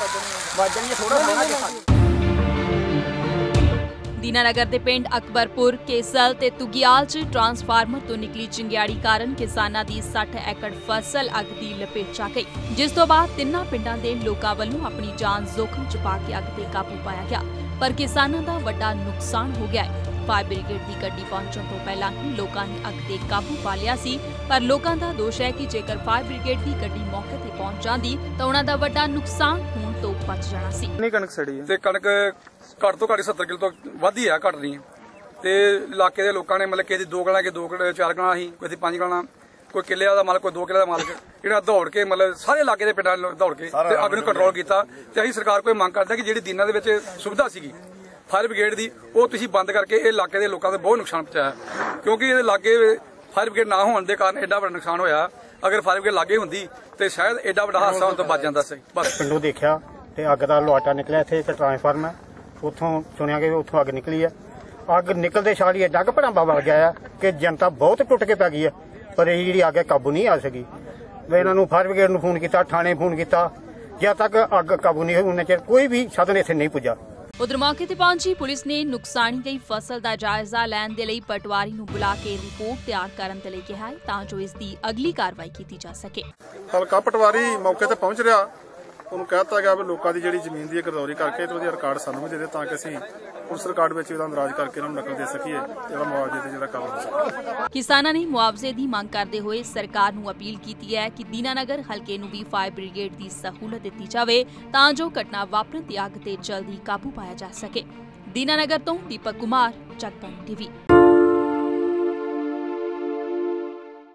ਵੱਜਣੀ ਥੋੜਾ ਥੋੜਾ ਦੀਨਾਨਗਰ ਦੇ ਪਿੰਡ ਅਕਬਰਪੁਰ, ਕੇਸਲ ਤੇ ਤੁਗਿਆਲ 'ਚ ਟਰਾਂਸਫਾਰਮਰ ਤੋਂ ਨਿਕਲੀ ਚਿੰਗਿਆੜੀ ਕਾਰਨ ਕਿਸਾਨਾਂ ਦੀ 60 ਏਕੜ ਫਸਲ ਅੱਗ ਦੀ ਲਪੇਟ 'ਚ ਆ ਗਈ। ਜਿਸ ਤੋਂ ਬਾਅਦ ਤਿੰਨਾਂ ਪਿੰਡਾਂ ਦੇ ਲੋਕਾਂ ਵੱਲੋਂ ਆਪਣੀ ਜਾਨ ਜ਼ੋਖਮ 'ਚ ਪਾ ਕੇ ਅੱਗ ਤੇ ਕਾਬੂ ਪਾਇਆ ਗਿਆ। ਪਰ ਕਿਸਾਨਾਂ ਦਾ ਵੱਡਾ ਨੁਕਸਾਨ ਹੋ ਗਿਆ ਹੈ। ਫਾਇਰ ਬ੍ਰਿਗੇਡ ਦੀ ਗੱਡੀ ਪਹੁੰਚਣ ਤੋਂ ਪਹਿਲਾਂ ਹੀ ਲੋਕਾਂ ਨੇ ਅੱਗ ਤੇ ਕਾਬੂ ਪਾ ਲਿਆ ਸੀ। ਪਰ ਲੋਕਾਂ ਦਾ ਦੋਸ਼ ਹੈ ਕਿ ਜੇਕਰ ਫਾਇਰ ਬ੍ਰਿਗੇਡ ਦੀ ਗੱਡੀ ਮੌਕੇ ਤੇ ਪਹੁੰਚ ਜਾਂਦੀ ਤਾਂ ਉਹਨਾਂ ਦਾ ਵੱਡਾ ਨੁਕਸਾਨ ਹੋਣ ਤੋਂ ਬਚ ਜਾਣਾ ਸੀ। ਨਹੀਂ ਕਣਕ ਸੜੀ ਹੈ? ਤੇ ਕਣਕ ਘੱਟ ਤੋਂ ਘੱਟ 70 ਕਿਲੋ ਤੋਂ ਵੱਧ ਹੀ ਆ ਘੱਟ ਨਹੀਂ ਤੇ ਇਲਾਕੇ ਦੇ ਲੋਕਾਂ ਨੇ ਮਤਲਬ ਕਿ ਇਹਦੀ ਦੋ ਗਲਾਂ ਕੇ ਦੋ ਚਾਰ ਗਲਾਂ ਸੀ ਕੋਈ ਪੰਜ ਗਲਾਂ ਕੋਈ ਕਿੱਲੇ ਦਾ ਮਾਲਕ ਕੋਈ ਦੋ ਕਿੱਲੇ ਦਾ ਮਾਲਕ। ਜਿਹੜਾ ਦੌੜ ਕੇ ਮਤਲਬ ਸਾਰੇ ਇਲਾਕੇ ਦੇ ਪਿੰਡਾਂ ਨੂੰ ਦੌੜ ਕੇ ਤੇ ਅੱਗ ਨੂੰ ਕੰਟਰੋਲ ਕੀਤਾ ਤੇ ਅਸੀਂ ਸਰਕਾਰ ਕੋਲ ਮੰਗ ਕਰਦੇ ਹਾਂ ਕਿ ਜਿਹੜੀ ਦਿਨਾਂ ਦੇ ਵਿੱਚ ਸੁਵਿਧਾ ਸੀਗੀ ਫਾਇਰ ਬ੍ਰਿਗੇਡ ਦੀ ਉਹ ਤੁਸੀਂ ਬੰਦ ਕਰਕੇ ਇਹ ਇਲਾਕੇ ਦੇ ਲੋਕਾਂ ਦੇ ਬਹੁਤ ਨੁਕਸਾਨ ਪਹੁੰਚਾਇਆ। ਕਿਉਂਕਿ ਇਹਦੇ ਲਾਗੇ ਫਾਇਰ ਬ੍ਰਿਗੇਡ ਨਾ ਹੋਣ ਦੇ ਕਾਰਨ ਐਡਾ ਵੱਡਾ ਨੁਕਸਾਨ ਹੋਇਆ। ਅਗਰ ਫਾਇਰ ਬ੍ਰਿਗੇਡ ਲਾਗੇ ਹੁੰਦੀ ਤੇ ਸ਼ਾਇਦ ਐਡਾ ਵੱਡਾ ਹਾਦਸਾ ਹੋਣ ਤੋਂ ਬਚ ਜਾਂਦਾ ਸੀ। ਬਸ। ਪਿੰਡੋਂ ਦੇਖਿਆ ਤੇ ਅੱਗ ਦਾ ਲੋਟਾ ਨਿਕਲਿਆ ਇੱਥੇ, ਇੱਕ ਟਰਾਂਸਫਾਰਮਰ ਹੈ ਉੱਥੋਂ ਸੁਣਿਆ ਕਿ ਉੱਥੋਂ ਅੱਗ ਨਿਕਲੀ ਹੈ ਅੱਗ ਨਿਕਲਦੇ ਸਾਲ ਹੀ ਏਡਾ ਭੜਾਂਬਾ ਵਗ ਗਿਆ ਕਿ ਜਨਤਾ ਬਹੁਤ ਟੁੱਟ ਕੇ ਪੈ ਗਈ ਹੈ ਪਰ ਇਹ ਜਿਹੜੀ ਅੱਗ ਕਾਬੂ ਨਹੀਂ ਆ ਸਕੀ। ਮੈਂ ਇਹਨਾਂ ਨੂੰ ਫਾਇਰ ਬ੍ਰਿਗੇਡ ਨੂੰ ਫੋਨ ਕੀਤਾ, ਥਾਣੇ ਫੋਨ ਕੀਤਾ। ਜਦ ਤੱਕ ਅੱਗ ਕਾਬੂ ਨਹੀਂ ਹੋਈ ਉਨੇ ਚਿਰ ਕੋਈ ਵੀ ਸਾਧਨ ਇੱਥੇ ਨਹੀਂ ਪੁੱਜਾ ਉਧਰ ਮੌਕੇ ਤੇ ਪਹੁੰਚੀ ਪੁਲਿਸ ਨੇ ਨੁਕਸਾਨੀ ਗਈ ਫਸਲ ਦਾ ਜਾਇਜ਼ਾ ਲੈਣ ਦੇ ਲਈ ਪਟਵਾਰੀ ਨੂੰ ਬੁਲਾ ਕੇ ਰਿਪੋਰਟ ਤਿਆਰ ਕਰਨ ਦੇ ਲਈ ਕਿਹਾ ਤਾਂ ਜੋ ਇਸ ਦੀ ਅਗਲੀ ਕਾਰਵਾਈ ਕੀਤੀ ਜਾ ਸਕੇ। ਹਲਕਾ ਪਟਵਾਰੀ ਮੌਕੇ ਤੇ ਪਹੁੰਚ ਰਿਹਾ। ਉਹਨੂੰ ਕਹਿਤਾ ਗਿਆ ਵੀ ਲੋਕਾਂ ਦੀ ਜਿਹੜੀ ਜ਼ਮੀਨ ਦੀ ਗਰਦੌਰੀ ਕਰਕੇ ਤੇ ਉਹਦੀ ਰਿਕਾਰਡ ਸਾਨੂੰ ਵੀ ਦੇ ਦੇ ਤਾਂ ਕਿ ਅਸੀਂ ਉਸ ਰਿਕਾਰਡ ਵਿੱਚ ਇਹਦਾ ਅੰਦਰਾਜ ਕਰਕੇ ਇਹਨਾਂ ਨੂੰ ਨਕਲ ਦੇ ਸਕੀਏ ਤੇ ਇਹਦਾ ਮੁਆਵਜ਼ੇ ਤੇ ਜਿਹੜਾ ਕੰਮ ਹੋ ਸਕੇ। ਕਿਸਾਨਾਂ ਨੇ ਮੁਆਵਜ਼ੇ ਦੀ ਮੰਗ ਕਰਦੇ ਹੋਏ ਸਰਕਾਰ ਨੂੰ ਅਪੀਲ ਕੀਤੀ ਹੈ ਕਿ ਦੀਨਾਨਗਰ ਹਲਕੇ ਨੂੰ ਵੀ ਫਾਇਰ ਬ੍ਰਿਗੇਡ ਦੀ ਸਹੂਲਤ ਦਿੱਤੀ ਜਾਵੇ ਤਾਂ ਜੋ ਘਟਨਾ ਵਾਪਰਨ ਦੀ ਅੱਗ ਤੇ ਜਲਦੀ ਕਾਬੂ ਪਾਇਆ ਜਾ ਸਕੇ। ਦੀਨਾਨਗਰ ਤੋਂ ਦੀਪਕ ਕੁਮਾਰ ਜਗਬਾਣੀ ਟੀਵੀ।